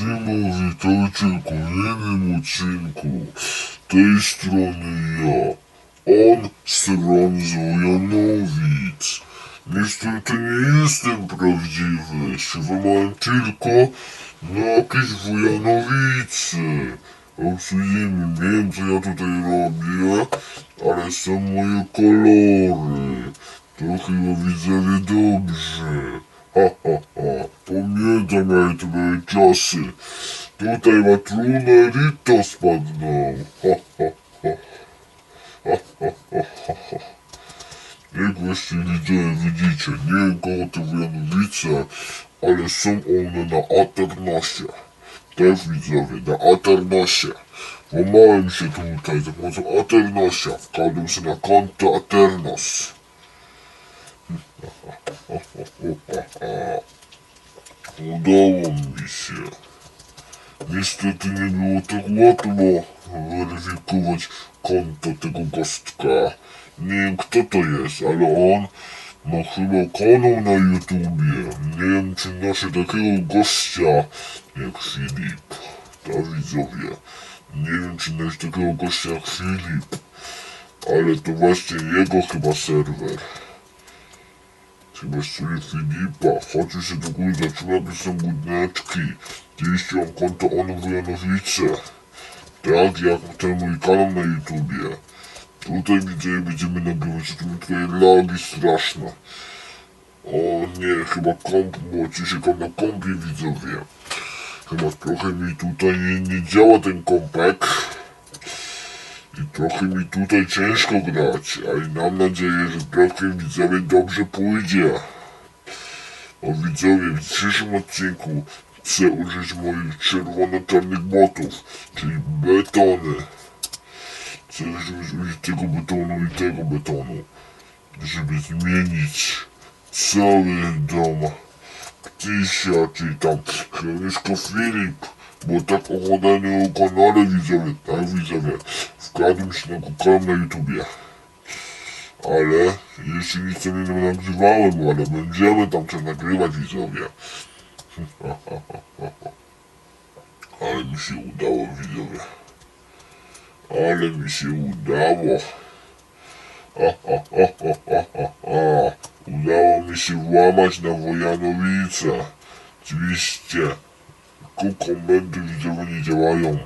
Siema, witajcie w kolejnym odcinku. Tej strony ja, on stron z Wojanowic. Niestety nie jestem prawdziwy, szywałem tylko na jakieś Wojanowice. Absolutnie nie wiem co ja tutaj robię, ale są moje kolory. To chyba widzowie dobrze. Ha, ha, ha. Pamiętam jak to były czasy. Tutaj ma trudne Rito spadną. Ha, ha, ha. Ha, ha, ha, ha, ha. Jak właśnie widzicie, nie ale są one na Aternosie. Tak widzowie, na Aternosie. Łamałem się tutaj za pomocą Aternosia. Wkładłem się na konto Aternos. Udało mi się. Niestety nie było tak łatwo weryfikować konto tego gostka. Nie wiem kto to jest, ale on ma chyba kanał na YouTubie. Nie wiem czy noszę takiego gościa jak Filip. To widzowie. Nie wiem czy noszę takiego gościa jak Filip. Ale to właśnie jego chyba serwer. Sobie Filipa, chodź się do góry, jakie są budyneczki. Jeśli mam konto on Wojanowice. Tak, jak ten mój kanał na YouTubie. Tutaj widzę, będziemy nagrywać, tu tutaj lagi straszne. O nie, chyba komp, bo się na kompie widzowie. Chyba trochę mi tutaj nie, nie działa ten kompek. I trochę mi tutaj ciężko grać, ale mam nadzieję, że trochę widzowie dobrze pójdzie. O widzowie, w dzisiejszym odcinku chcę użyć moich czerwono-czarnych botów, czyli betony. Chcę użyć tego betonu i tego betonu, żeby zmienić cały dom Ptysia, czyli tam Chroniszko Filip, bo tak oglądanie o kanale widzowie, tak widzowie, wkładłem się na kanał na YouTubie. Ale jeszcze nic nie nagrywałem, ale będziemy tam coś nagrywać widzowie. Ale mi się udało widzowie. Ale mi się udało. Ha, ha, ha, ha, ha, ha. Udało mi się włamać na Wojanowice. Oczywiście. Komendy widzowie nie działają.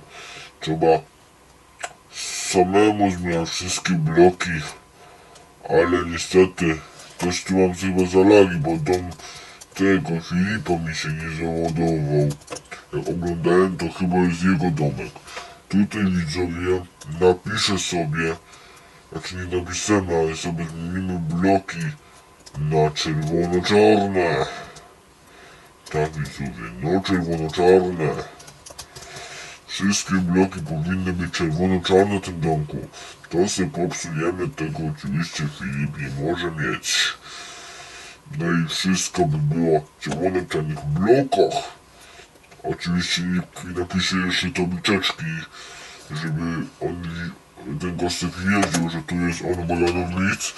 Trzeba samemu zmieniać wszystkie bloki. Ale niestety też tu mam chyba zalagi, bo dom tego Filipa mi się nie załadował. Jak oglądałem to chyba jest jego domek. Tutaj widzowie napiszę sobie, jak nie napiszemy, ale sobie zmienimy bloki na czerwono-czarne. Tak widzowie, no czerwono-czarne. Wszystkie bloki powinny być czerwono-czarne w tym domku. To sobie popsujemy, tego oczywiście Filip nie może mieć. No i wszystko by było w czerwono-czarnych blokach. Oczywiście nikt napisze jeszcze tabliczeczki, żeby on, ten gostek wiedział, że tu jest on Bojanowic,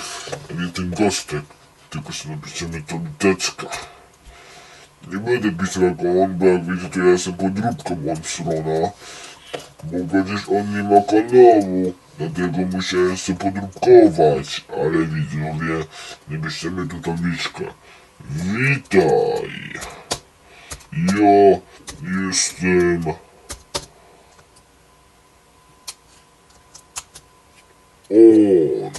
a nie ten gostek. Tylko sobie napiszemy tabliczeczkę. Nie będę pisał jako on, bo jak wiecie, to ja jestem podróbką on strona. Bo przecież on nie ma kanału, dlatego musiałem sobie podróbkować. Ale widzowie, nie piszemy tu tabliczkę. Witaj! Ja jestem... On.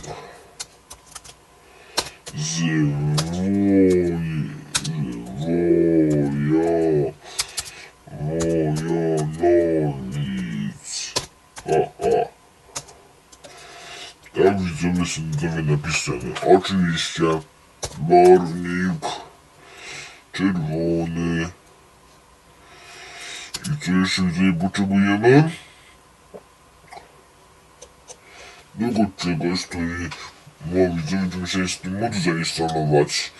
Z woj... Woja... Wojanowic. Ha, ha. Sobie napisane. Oczywiście barwnik czerwony. I co jeszcze tutaj potrzebujemy? Tego czegoś to i no widzowie to musiałem z tym mody zainstalować.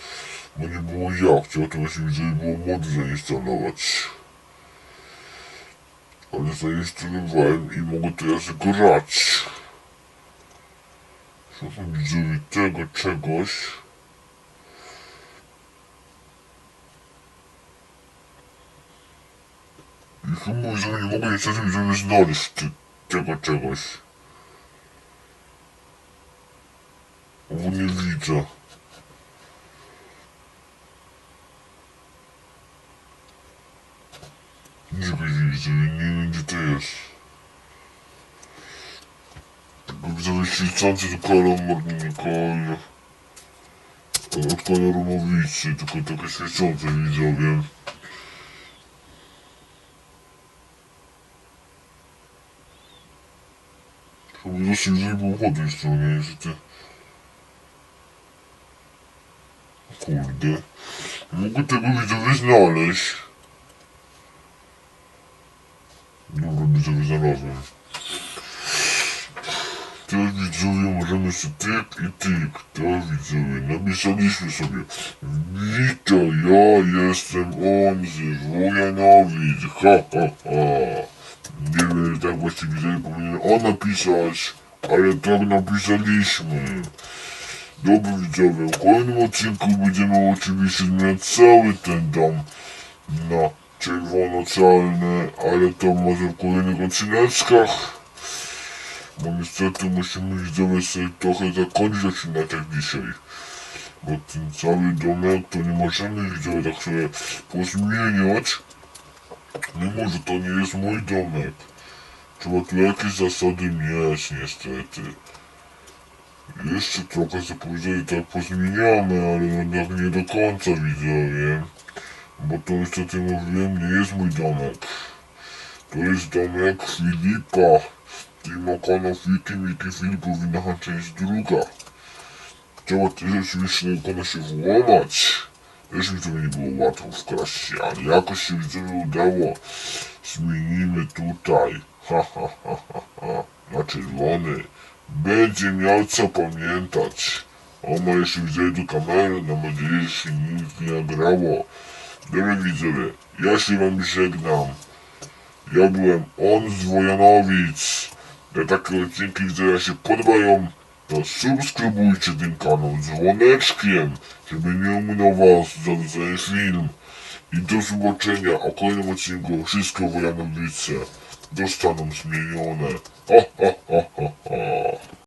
Bo nie było jak, chciał to właśnie widzowie było mody zainstalować. Ale zainstalowałem i mogę teraz grać. Szukam widzowie tego czegoś. I chyba że nie mogę niestety widzowie znaleźć ty, tego czegoś. Bo nie widzę. Nie widzę, nie wiem gdzie to jest. Tylko widzę świecący kolor od koloru mowicy, tylko takie świecące widzowie. Chyba dosyć żeby po tej stronie niestety. Kurde. Nie mogę tego widzowie znaleźć. Dobra, widzowie znalazłem. Teraz widzowie możemy sobie tyk i tyk. Teraz widzowie napisaliśmy sobie. Witaj, ja jestem on z Wojanowic. Ha, ha, ha. Nie wiem, tak właściwie widzowie powinien on napisać, ale tak napisaliśmy. Dobry widzowie, w kolejnym odcinku będziemy oczywiście zmieniać cały ten dom na czerwono-czarny, ale to może w kolejnych odcineczkach. Bo niestety musimy widzowie sobie trochę zakończyć odcinek dzisiaj. Bo ten cały domek to nie możemy widzowie tak sobie pozmieniać. Mimo, że to nie jest mój domek. Trzeba tu jakieś zasady mieć niestety. Jeszcze trochę sobie tak pozmieniamy, ale jednak nie do końca widzowie. Bo to niestety mówiłem, nie jest mój domek. To jest domek Filipa. Timo Konofiki, Miki Filipowi na część druga. Trzeba też tylko się włamać. Też mi to nie było łatwo wkraść, ale jakoś się widzowie udało. Zmienimy tutaj. Ha, ha, ha, ha, ha. Na czerwony. Będzie miał co pamiętać. O, ma jeszcze widzowie do kamery, mam nadzieję, że się nic nie nagrało. Dobra widzowie, ja się wam żegnam. Ja byłem on z Wojanowic. Takie odcinki widzowie się podobają, to subskrybujcie ten kanał dzwoneczkiem, żeby nie ominął was za ten film. I do zobaczenia, a kolejnym odcinku wszystko Wojanowice dostaną zmienione. Ha, ha, ha, ha, ha.